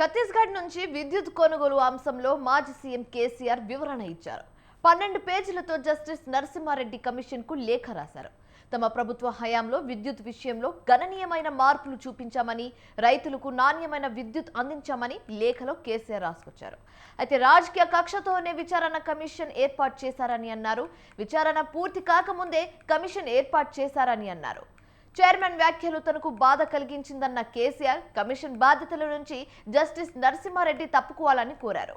ఛత్తీస్గఢ్ నుంచి విద్యుత్ కొనుగోలు అంశంలో మాజీ సీఎం కేసీఆర్ వివరణ ఇచ్చారు. పన్నెండు పేజీలతో జస్టిస్ నరసింహారెడ్డి కమిషన్కు లేఖ రాశారు. తమ ప్రభుత్వ హయాంలో విద్యుత్ విషయంలో గణనీయమైన మార్పులు చూపించామని రైతులకు నాణ్యమైన విద్యుత్ అందించామని లేఖలో కేసీఆర్ రాసుకొచ్చారు. అయితే రాజకీయ కక్షతోనే విచారణ కమిషన్ ఏర్పాటు చేశారని అన్నారు. విచారణ పూర్తి కాకముందే కమిషన్ ఏర్పాటు చేశారని అన్నారు. చైర్మన్ వ్యాఖ్యలు తనకు బాధ కలిగించిందన్న కేసీఆర్ కమిషన్ బాధ్యతల నుంచి జస్టిస్ నరసింహారెడ్డి తప్పుకోవాలని కోరారు.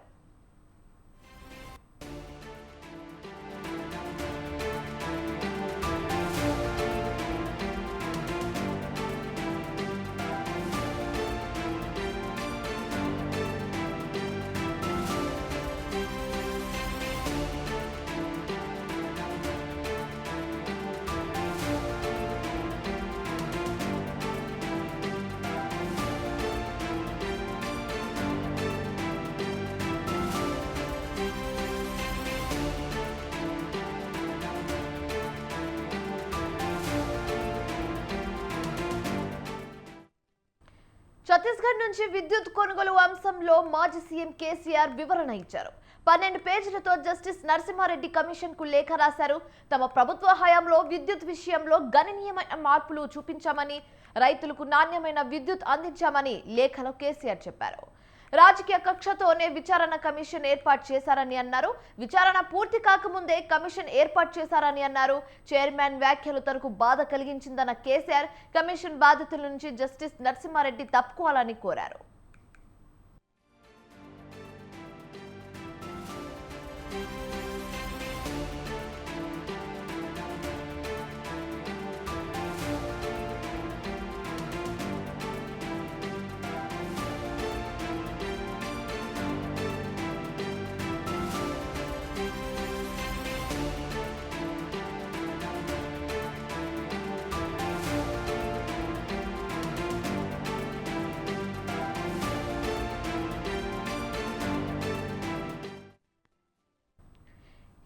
ఛత్తీస్గఢ్ నుంచి విద్యుత్ కొనుగోలు అంశంలో మాజీ సీఎం కేసీఆర్ వివరణ ఇచ్చారు. పన్నెండు పేజీలతో జస్టిస్ నరసింహారెడ్డి కమిషన్కు లేఖ రాశారు. తమ ప్రభుత్వ హయాంలో విద్యుత్ విషయంలో గణనీయమైన మార్పులు చూపించామని రైతులకు నాణ్యమైన విద్యుత్ అందించామని లేఖలో కేసీఆర్ చెప్పారు. రాజకీయ కక్షతోనే విచారణ కమిషన్ ఏర్పాటు చేశారని అన్నారు. విచారణ పూర్తి కాకముందే కమిషన్ ఏర్పాటు చేశారని అన్నారు. చైర్మన్ వ్యాఖ్యలు తనకు బాధ కలిగించిందన్న కేసీఆర్ కమిషన్ బాధితుల నుంచి జస్టిస్ నరసింహారెడ్డి తప్పుకోవాలని కోరారు.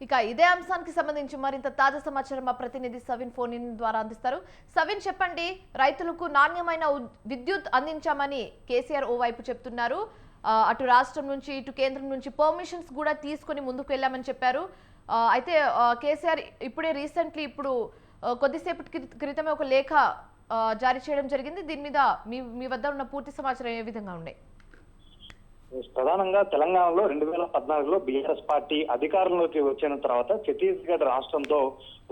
ఇక ఇదే అంశానికి సంబంధించి మరింత తాజా సమాచారం మా ప్రతినిధి సవిన్ ఫోన్ ద్వారా అందిస్తారు. సవిన్ చెప్పండి రైతులకు నాణ్యమైన విద్యుత్ అందించామని కేసీఆర్ ఓవైపు చెప్తున్నారు. అటు రాష్ట్రం నుంచి ఇటు కేంద్రం నుంచి పర్మిషన్స్ కూడా తీసుకొని ముందుకు వెళ్ళామని చెప్పారు. అయితే కేసీఆర్ ఇప్పుడే రీసెంట్లీ ఇప్పుడు కొద్దిసేపటి క్రితమే ఒక లేఖ జారీ చేయడం జరిగింది. దీని మీద మీ మీ వద్ద ఉన్న పూర్తి సమాచారం ఏ విధంగా ఉన్నాయి? ప్రధానంగా తెలంగాణలో రెండు వేల పద్నాలుగులో బీఆర్ఎస్ పార్టీ అధికారంలోకి వచ్చిన తర్వాత ఛత్తీస్గఢ్ రాష్ట్రంతో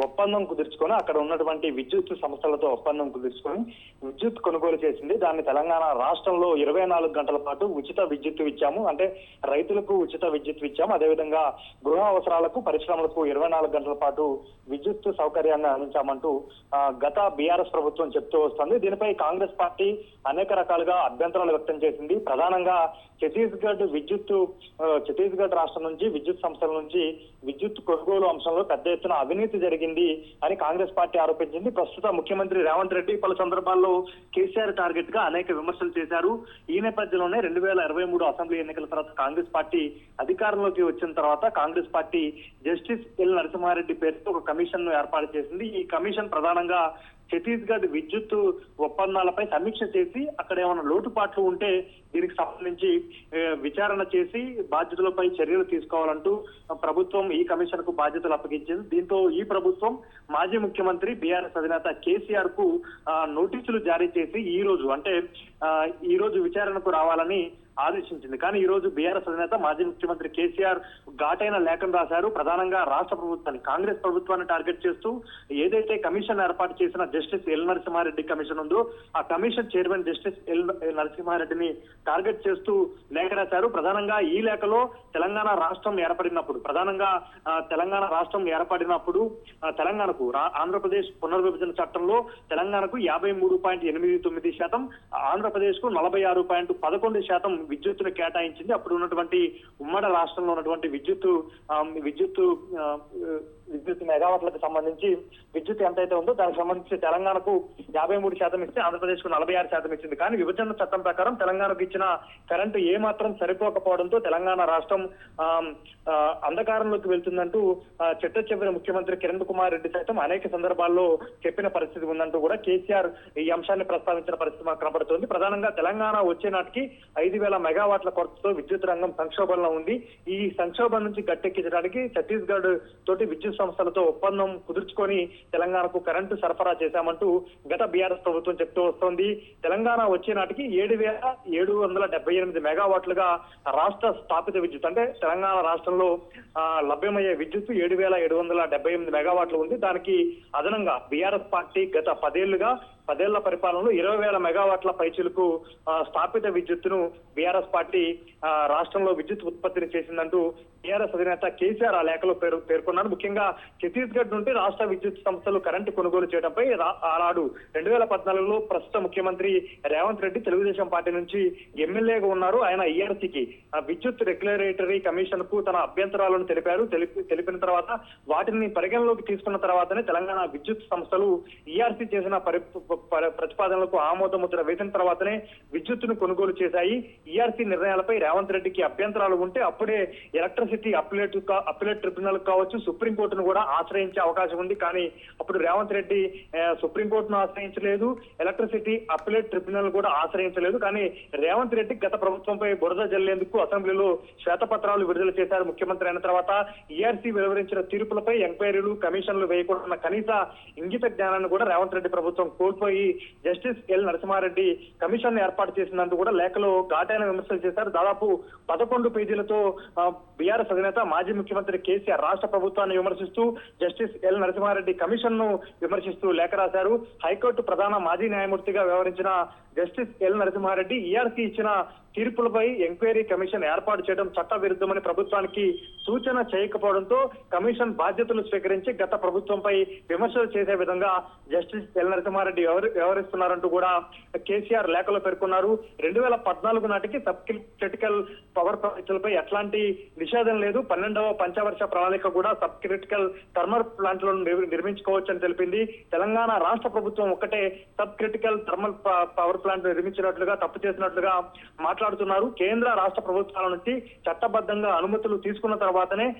ఒప్పందం కుదుర్చుకొని అక్కడ ఉన్నటువంటి విద్యుత్ సంస్థలతో ఒప్పందం కుదుర్చుకొని విద్యుత్ కొనుగోలు చేసింది. దాన్ని తెలంగాణ రాష్ట్రంలో ఇరవై నాలుగు గంటల పాటు ఉచిత విద్యుత్ ఇచ్చాము. అంటే రైతులకు ఉచిత విద్యుత్ ఇచ్చాము. అదేవిధంగా గృహ అవసరాలకు పరిశ్రమలకు ఇరవై నాలుగు గంటల పాటు విద్యుత్ సౌకర్యాన్ని అందించామంటూ గత బీఆర్ఎస్ ప్రభుత్వం చెప్తూ వస్తుంది. దీనిపై కాంగ్రెస్ పార్టీ అనేక రకాలుగా అభ్యంతరాలు వ్యక్తం చేసింది. ప్రధానంగా ఛత్తీస్గఢ్ విద్యుత్ ఛత్తీస్గఢ్ రాష్ట్రం నుంచి విద్యుత్ సంస్థల నుంచి విద్యుత్ కొనుగోలు అంశంలో పెద్ద ఎత్తున అవినీతి జరిగింది అని కాంగ్రెస్ పార్టీ ఆరోపించింది. ప్రస్తుత ముఖ్యమంత్రి రేవంత్ రెడ్డి పలు సందర్భాల్లో కేసీఆర్ టార్గెట్గా అనేక విమర్శలు చేశారు. ఈ నేపథ్యంలోనే రెండు వేల ఇరవై మూడు అసెంబ్లీ ఎన్నికల తర్వాత కాంగ్రెస్ పార్టీ అధికారంలోకి వచ్చిన తర్వాత Congress party justice L Narasimha Reddy పేరుతో ఒక కమిషన్ను ఏర్పాటు చేసింది. ఈ కమిషన్ ప్రధానంగా ఛత్తీస్గఢ్ విద్యుత్ ఒప్పందాలపై సమీక్ష చేసి అక్కడ ఏమైనా లోటుపాట్లు ఉంటే దీనికి సంబంధించి విచారణ చేసి బాధ్యతలపై చర్యలు తీసుకోవాలంటూ ప్రభుత్వం ఈ కమిషన్కు బాధ్యతలు అప్పగించింది. దీంతో ఈ ప్రభుత్వం మాజీ ముఖ్యమంత్రి బీఆర్ఎస్ అధినేత కేసీఆర్కు నోటీసులు జారీ చేసి ఈ రోజు అంటే ఈ రోజు విచారణకు రావాలని ఆదేశించింది. కానీ ఈ రోజు బీఆర్ఎస్ అధినేత మాజీ ముఖ్యమంత్రి కేసీఆర్ ఘాటైన లేఖను రాశారు. ప్రధానంగా రాష్ట్ర ప్రభుత్వాన్ని కాంగ్రెస్ ప్రభుత్వాన్ని టార్గెట్ చేస్తూ ఏదైతే కమిషన్ ఏర్పాటు చేసిన జస్టిస్ ఎల్ నరసింహారెడ్డి కమిషన్ ఉందో ఆ కమిషన్ చైర్మన్ జస్టిస్ ఎల్ నరసింహారెడ్డిని టార్గెట్ చేస్తూ లేఖ రాశారు. ప్రధానంగా ఈ లేఖలో తెలంగాణ రాష్ట్రం ఏర్పడినప్పుడు ప్రధానంగా తెలంగాణ రాష్ట్రం ఏర్పడినప్పుడు తెలంగాణకు ఆంధ్రప్రదేశ్ పునర్విభజన చట్టంలో తెలంగాణకు యాభై మూడు పాయింట్ ఎనిమిది తొమ్మిది శాతం ఆంధ్రప్రదేశ్కు నలభై ఆరు పాయింట్ పదకొండు శాతం విద్యుత్తును కేటాయించింది. అప్పుడు ఉన్నటువంటి ఉమ్మడి రాష్ట్రంలో ఉన్నటువంటి విద్యుత్తు విద్యుత్తు విద్యుత్ మెగావాట్లకు సంబంధించి విద్యుత్ ఎంతైతే ఉందో దానికి సంబంధించి తెలంగాణకు యాభై మూడు శాతం ఇస్తే ఆంధ్రప్రదేశ్కు నలభై ఆరు శాతం ఇచ్చింది. కానీ విభజన చట్టం ప్రకారం తెలంగాణకు ఇచ్చిన కరెంటు ఏమాత్రం సరిపోకపోవడంతో తెలంగాణ రాష్ట్రం అంధకారంలోకి వెళ్తుందంటూ చిట్ట చివరి ముఖ్యమంత్రి కిరణ్ కుమార్ రెడ్డి సైతం అనేక సందర్భాల్లో చెప్పిన పరిస్థితి ఉందంటూ కూడా కేసీఆర్ ఈ అంశాన్ని ప్రస్తావించిన పరిస్థితి మనకు కనబడుతోంది. ప్రధానంగా తెలంగాణ వచ్చే నాటికి ఐదు వేల మెగావాట్ల కొరతతో విద్యుత్ రంగం సంక్షోభంలో ఉంది. ఈ సంక్షోభం నుంచి గట్టెక్కించడానికి ఛత్తీస్గఢ్ తోటి విద్యుత్ సంస్థలతో ఒప్పందం కుదుర్చుకొని తెలంగాణకు కరెంటు సరఫరా చేశామంటూ గత బీఆర్ఎస్ ప్రభుత్వం చెప్తూ వస్తోంది. తెలంగాణ వచ్చే నాటికి ఏడు వేల ఏడు వందల డెబ్బై ఎనిమిది మెగావాట్లుగా రాష్ట్ర స్థాపిత విద్యుత్ అంటే తెలంగాణ రాష్ట్రంలో ఆ, లభ్యమయ్యే విద్యుత్ ఏడు వేల ఏడు వందల డెబ్బై ఎనిమిది మెగావాట్లు ఉంది. దానికి అదనంగా బీఆర్ఎస్ పార్టీ గత పదేళ్ళుగా పదేళ్ళ పరిపాలనలో ఇరవై వేల మెగావాట్ల పైచులకు స్థాపిత విద్యుత్తును బీఆర్ఎస్ పార్టీ రాష్ట్రంలో విద్యుత్ ఉత్పత్తిని చేసిందంటూ బీఆర్ఎస్ అధినేత కేసీఆర్ ఆ లేఖలో పేరు పేర్కొన్నారు ముఖ్యంగా ఛత్తీస్గఢ్ నుండి రాష్ట్ర విద్యుత్ సంస్థలు కరెంటు కొనుగోలు చేయడంపై ఆనాడు రెండు వేల పద్నాలుగులో ప్రస్తుత ముఖ్యమంత్రి రేవంత్ రెడ్డి తెలుగుదేశం పార్టీ నుంచి ఎమ్మెల్యేగా ఉన్నారు. ఆయన ఈఆర్సీకి విద్యుత్ రెగ్యులేటరీ కమిషన్కు తన అభ్యంతరాలను తెలిపారు. తెలిపి తెలిపిన తర్వాత వాటిని పరిగణలోకి తీసుకున్న తర్వాతనే తెలంగాణ విద్యుత్ సంస్థలు ఈఆర్సీ చేసిన పరి ప్రతిపాదనలకు ఆమోదముద్ర వేసిన తర్వాతనే విద్యుత్తును కొనుగోలు చేశాయి. ఈఆర్సీ నిర్ణయాలపై రేవంత్ రెడ్డికి అభ్యంతరాలు ఉంటే అప్పుడే ఎలక్ట్రిసిటీ అప్లేట్ అప్లేట్ ట్రిబ్యునల్ కావచ్చు సుప్రీంకోర్టును కూడా ఆశ్రయించే అవకాశం ఉంది. కానీ అప్పుడు రేవంత్ రెడ్డి సుప్రీంకోర్టును ఆశ్రయించలేదు. ఎలక్ట్రిసిటీ అప్లేట్ ట్రిబ్యునల్ కూడా ఆశ్రయించలేదు. కానీ రేవంత్ రెడ్డి గత ప్రభుత్వంపై బురద జల్లేందుకు అసెంబ్లీలో శ్వేతపత్రాలు విడుదల చేశారు ముఖ్యమంత్రి అయిన తర్వాత. ఈఆర్సీ వెలువరించిన తీర్పులపై ఎంక్వైరీలు కమిషన్లు వేయకూడదన్న కనీస ఇంగిత జ్ఞానాన్ని కూడా రేవంత్ రెడ్డి ప్రభుత్వం కోల్పోయి జస్టిస్ ఎల్ నరసింహారెడ్డి కమిషన్ ఏర్పాటు చేసినందుకు కూడా లేఖలో ఘాటైన విమర్శలు చేశారు. దాదాపు పదకొండు పేజీలతో బీఆర్ఎస్ అధినేత మాజీ ముఖ్యమంత్రి కేసీఆర్ రాష్ట్ర ప్రభుత్వాన్ని విమర్శిస్తూ జస్టిస్ ఎల్ నరసింహారెడ్డి కమిషన్ను విమర్శిస్తూ లేఖ రాశారు. హైకోర్టు ప్రధాన మాజీ న్యాయమూర్తిగా వ్యవహరించిన జస్టిస్ ఎల్ నరసింహారెడ్డి ఈఆర్సీ ఇచ్చిన తీర్పులపై ఎంక్వైరీ కమిషన్ ఏర్పాటు చేయడం చట్ట విరుద్ధమని ప్రభుత్వానికి సూచన చేయకపోవడంతో కమిషన్ బాధ్యతలు స్వీకరించి గత ప్రభుత్వంపై విమర్శలు చేసే విధంగా జస్టిస్ ఎల్ నరసింహారెడ్డి వ్యవహరి- వ్యవహరిస్తున్నారంటూ కూడా కేసీఆర్ లేఖలో పేర్కొన్నారు. రెండు వేల పద్నాలుగు నాటికి సబ్ క్రిటికల్ పవర్ ప్రాజెక్టులపై ఎట్లాంటి నిషేధం లేదు. పన్నెండవ పంచవర్ష ప్రణాళిక కూడా సబ్ క్రిటికల్ థర్మల్ ప్లాంట్లను నిర్- నిర్మించుకోవచ్చని తెలిపింది. తెలంగాణ రాష్ట్ర ప్రభుత్వం ఒక్కటే సబ్ క్రిటికల్ థర్మల్ ప- పవర్ ప్లాంట్ నిర్మించినట్లుగా తప్పు చేసినట్లుగా మాట్లాడుతున్నారు. కేంద్ర రాష్ట్ర ప్రభుత్వాల నుంచి చట్టబద్ధంగా అనుమతులు తీసుకున్న తర్వాతనే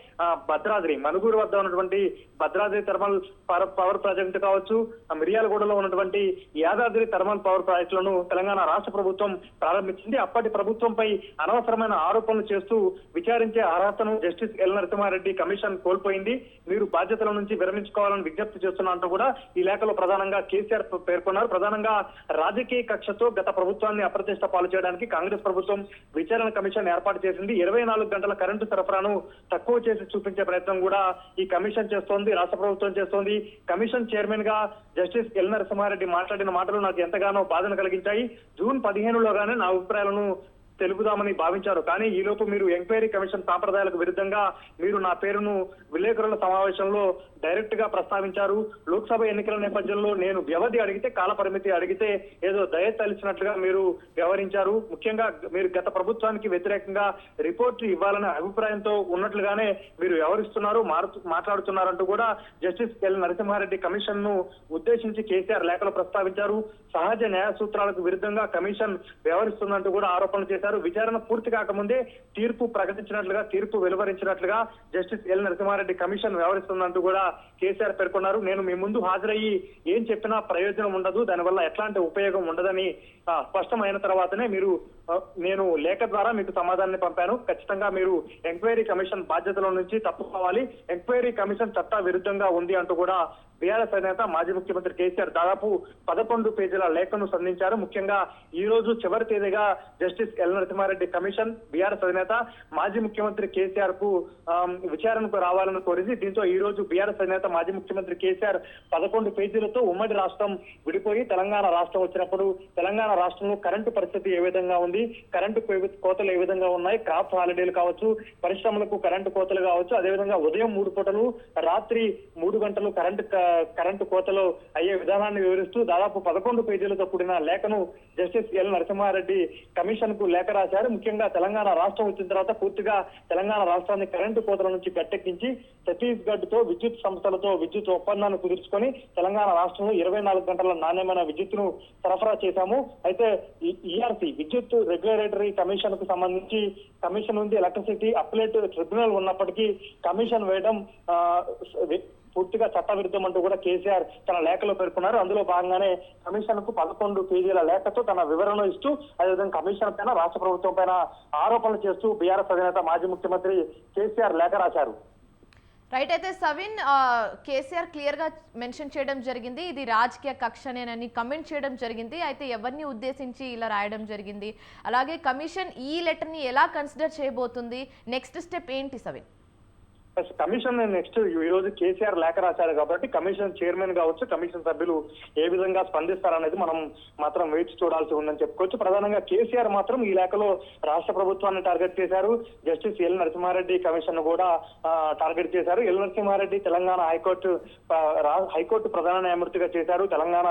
భద్రాద్రి మనుగూరు వద్ద ఉన్నటువంటి Bhadradri thermal power power project కావచ్చు ఆ, మిర్యాలగూడలో ఉన్నటువంటి యాదాద్రి థర్మల్ పవర్ ప్రాజెక్టులను తెలంగాణ రాష్ట్ర ప్రభుత్వం ప్రారంభించింది. అప్పటి ప్రభుత్వంపై అనవసరమైన ఆరోపణలు చేస్తూ విచారించే అర్హతను జస్టిస్ ఎల్ నరసింహారెడ్డి కమిషన్ కోల్పోయింది. మీరు బాధ్యతల నుంచి విరమించుకోవాలని విజ్ఞప్తి చేస్తున్నట్టు కూడా ఈ లేఖలో ప్రధానంగా కేసీఆర్ పేర్కొన్నారు. ప్రధానంగా రాజకీయ కక్షతో గత ప్రభుత్వాన్ని అప్రతిష్ట పాలు చేయడానికి కాంగ్రెస్ ప్రభుత్వం విచారణ కమిషన్ ఏర్పాటు చేసింది. ఇరవై నాలుగు గంటల కరెంటు సరఫరాను తక్కువ చేసి చూపించే ప్రయత్నం కూడా ఈ కమిషన్ చేస్తోంది రాష్ట్ర ప్రభుత్వం చేస్తోంది. కమిషన్ చైర్మన్గా జస్టిస్ ఎల్ నరసింహారెడ్డి మాట్లాడిన మాటలు నాకు ఎంతగానో బాధను కలిగించాయి. జూన్ పదిహేనులోగానే నా అభిప్రాయాలను తెలుపుదామని భావించారు. కానీ ఈలోపు మీరు ఎంక్వైరీ కమిషన్ సాంప్రదాయాలకు విరుద్ధంగా మీరు నా పేరును విలేకరుల సమావేశంలో డైరెక్ట్గా ప్రస్తావించారు. లోక్సభ ఎన్నికల నేపథ్యంలో నేను వ్యవధి అడిగితే కాలపరిమితి అడిగితే ఏదో దయ తలిచినట్లుగా మీరు వ్యవహరించారు. ముఖ్యంగా మీరు గత ప్రభుత్వానికి వ్యతిరేకంగా రిపోర్ట్ ఇవ్వాలనే అభిప్రాయంతో ఉన్నట్లుగానే మీరు వ్యవహరిస్తున్నారు మాట్లాడుతున్నారంటూ కూడా జస్టిస్ ఎల్. నరసింహారెడ్డి కమిషన్ను ఉద్దేశించి కేసీఆర్ లేఖలో ప్రస్తావించారు. సహజ న్యాయ సూత్రాలకు విరుద్ధంగా కమిషన్ వ్యవహరిస్తుందంటూ కూడా ఆరోపణలు చేశారు. విచారణ పూర్తి కాకముందే తీర్పు ప్రకటించినట్లుగా తీర్పు వెలువరించినట్లుగా జస్టిస్ ఎల్ నరసింహారెడ్డి కమిషన్ వ్యవహరిస్తుందంటూ కూడా కేసీఆర్ పేర్కొన్నారు. నేను మీ ముందు హాజరయ్యి ఏం చెప్పినా ప్రయోజనం ఉండదు. దానివల్ల ఎట్లాంటి ఉపయోగం ఉండదని స్పష్టమైన తర్వాతనే మీరు నేను లేఖ ద్వారా మీకు సమాధానాన్ని పంపాను. ఖచ్చితంగా మీరు ఎంక్వైరీ కమిషన్ బాధ్యతల నుంచి తప్పుకోవాలి. ఎంక్వైరీ కమిషన్ చట్ట విరుద్ధంగా ఉంది అంటూ కూడా బీఆర్ఎస్ అధినేత మాజీ ముఖ్యమంత్రి కేసీఆర్ దాదాపు పదకొండు పేజీల లేఖను సంధించారు. ముఖ్యంగా ఈ రోజు చివరి తేదీగా justice L Narasimha Reddy commission BRS అధినేత మాజీ ముఖ్యమంత్రి కేసీఆర్కు విచారణకు రావాలని కోరింది దీంతో ఈ రోజు బీఆర్ఎస్ అధినేత మాజీ ముఖ్యమంత్రి కేసీఆర్ పదకొండు పేజీలతో ఉమ్మడి రాష్ట్రం విడిపోయి తెలంగాణ రాష్ట్రం వచ్చినప్పుడు తెలంగాణ రాష్ట్రంలో కరెంటు పరిస్థితి ఏ విధంగా ఉంది? కరెంటు కోతలు ఏ విధంగా ఉన్నాయి? క్రాప్ హాలిడేలు కావచ్చు పరిశ్రమలకు కరెంటు కోతలు కావచ్చు అదేవిధంగా ఉదయం మూడు పూటలు రాత్రి మూడు గంటలు కరెంటు కరెంటు కోతలు అయ్యే విధానాన్ని వివరిస్తూ దాదాపు పదకొండు పేజీలతో కూడిన లేఖను జస్టిస్ ఎల్ నరసింహారెడ్డి కమిషన్కు లేఖ రాశారు. ముఖ్యంగా తెలంగాణ రాష్ట్రం వచ్చిన తర్వాత పూర్తిగా తెలంగాణ రాష్ట్రాన్ని కరెంటు కోతల నుంచి గట్టెక్కించి ఛత్తీస్గఢ్తో విద్యుత్ సంస్థలతో విద్యుత్ ఒప్పందాన్ని కుదుర్చుకొని తెలంగాణ రాష్ట్రంలో ఇరవై నాలుగు గంటల నాణ్యమైన విద్యుత్తును సరఫరా చేశాము. అయితే ఈఆర్సీ విద్యుత్ రెగ్యులేటరీ కమిషన్కు సంబంధించి కమిషన్ ఉంది. ఎలక్ట్రిసిటీ అప్లేట్ ట్రిబ్యునల్ ఉన్నప్పటికీ కమిషన్ వేయడం పూర్తిగా చట్టవిరుద్ధం అంటూ కూడా కేసీఆర్ తన లేఖలో పేర్కొన్నారు. అందులో భాగంగానే కమిషన్కు పదకొండు పేజీల లేఖతో తన వివరణ ఇస్తూ అదేవిధంగా కమిషన్ పైన రాష్ట్ర ప్రభుత్వం పైన ఆరోపణలు చేస్తూ బీఆర్ఎస్ అధినేత మాజీ ముఖ్యమంత్రి కేసీఆర్ లేఖ రాశారు. రైట్ అయితే సవిన్ కేసీఆర్ క్లియర్గా మెన్షన్ చేయడం జరిగింది. ఇది రాజకీయ కక్షనేనని కమెంట్ చేయడం జరిగింది. అయితే ఎవరిని ఉద్దేశించి ఇలా రాయడం జరిగింది? అలాగే కమిషన్ ఈ లెటర్ని ఎలా కన్సిడర్ చేయబోతుంది? నెక్స్ట్ స్టెప్ ఏంటి సవిన్? కమిషన్ నెక్స్ట్ ఈ రోజు కేసీఆర్ లేఖ రాశారు కాబట్టి కమిషన్ చైర్మన్ కావచ్చు కమిషన్ సభ్యులు ఏ విధంగా స్పందిస్తారనేది మనం మాత్రం వేచి చూడాల్సి ఉందని చెప్పుకోవచ్చు. ప్రధానంగా కేసీఆర్ మాత్రం ఈ లేఖలో రాష్ట్ర ప్రభుత్వాన్ని టార్గెట్ చేశారు. జస్టిస్ ఎల్ నరసింహారెడ్డి కమిషన్ కూడా టార్గెట్ చేశారు. L Narasimha Reddy Telangana high court high court ప్రధాన న్యాయమూర్తిగా చేశారు. తెలంగాణ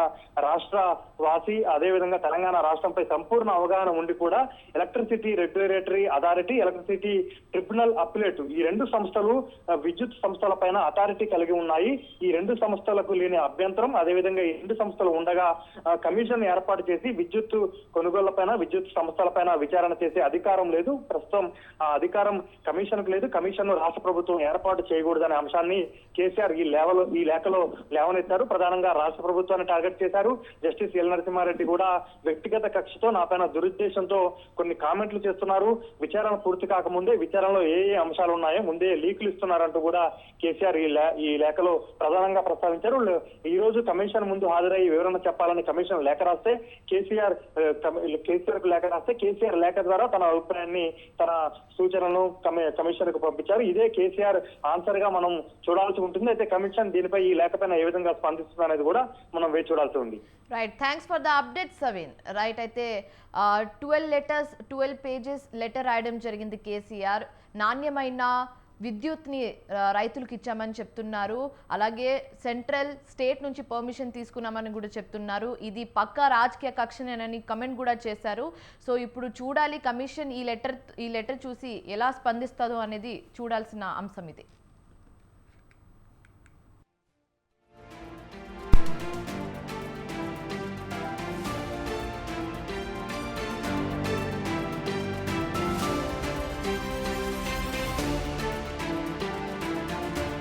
రాష్ట్ర వాసి అదేవిధంగా తెలంగాణ రాష్ట్రంపై సంపూర్ణ అవగాహన ఉండి కూడా electricity regulatory authority electricity tribunal appellate ఈ రెండు సంస్థలు విద్యుత్ సంస్థల పైన అథారిటీ కలిగి ఉన్నాయి. ఈ రెండు సంస్థలకు లేని అభ్యంతరం అదేవిధంగా ఈ రెండు సంస్థలు ఉండగా కమిషన్ ఏర్పాటు చేసి విద్యుత్ కొనుగోళ్ళ పైన విద్యుత్ సంస్థల పైన విచారణ చేసే అధికారం లేదు. ప్రస్తుతం ఆ అధికారం కమిషన్కు లేదు కమిషన్ రాష్ట్ర ప్రభుత్వం ఏర్పాటు చేయకూడదనే అంశాన్ని కేసీఆర్ ఈ లేవలో ఈ లేఖలో లేవనెత్తారు. ప్రధానంగా రాష్ట్ర ప్రభుత్వాన్ని టార్గెట్ చేశారు. జస్టిస్ ఎల్ నరసింహారెడ్డి కూడా వ్యక్తిగత కక్షతో నా పైన దురుద్దేశంతో కొన్ని కామెంట్లు చేస్తున్నారు. విచారణ పూర్తి కాకముందే విచారణలో ఏ ఏ అంశాలు ఉన్నాయో ముందే లీకులు చేస్తున్నారంటూ కూడా కేసీఆర్ ఈ ఈ లేఖలో ప్రధానంగా ప్రస్తావించారు. ఈ రోజు కమిషన్ ముందు హాజరై వివరణ చెప్పాలని కమిషన్ లేఖ రాస్తే కేసీఆర్ కేసీఆర్కు లేఖ రాస్తే కేసీఆర్ లేఖ ద్వారా తన అభిప్రాయాన్ని తన సూచనలను కమిషన్కు పంపించారు. ఇదే కేసీఆర్ ఆన్సర్గా మనం చూడాల్సి ఉంటుంది. అయితే కమిషన్ దీనిపై ఈ లేఖ పైన ఏ విధంగా స్పందిస్తుంది అనేది కూడా మనం వేచి చూడాల్సి ఉంది. Right thanks for the update Savin right అయితే twelve letters twelve pages letter రాయడం జరిగింది కేసీఆర్. నాణ్యమైన విద్యుత్ని రైతులకు ఇచ్చామని చెప్తున్నారు. అలాగే సెంట్రల్ స్టేట్ నుంచి పర్మిషన్ తీసుకున్నామని కూడా చెప్తున్నారు. ఇది పక్కా రాజకీయ కక్షనేనని కమెంట్ కూడా చేశారు. సో ఇప్పుడు చూడాలి కమిషన్ ఈ లెటర్ ఈ లెటర్ చూసి ఎలా స్పందిస్తుందో అనేది చూడాల్సిన అంశం ఇది.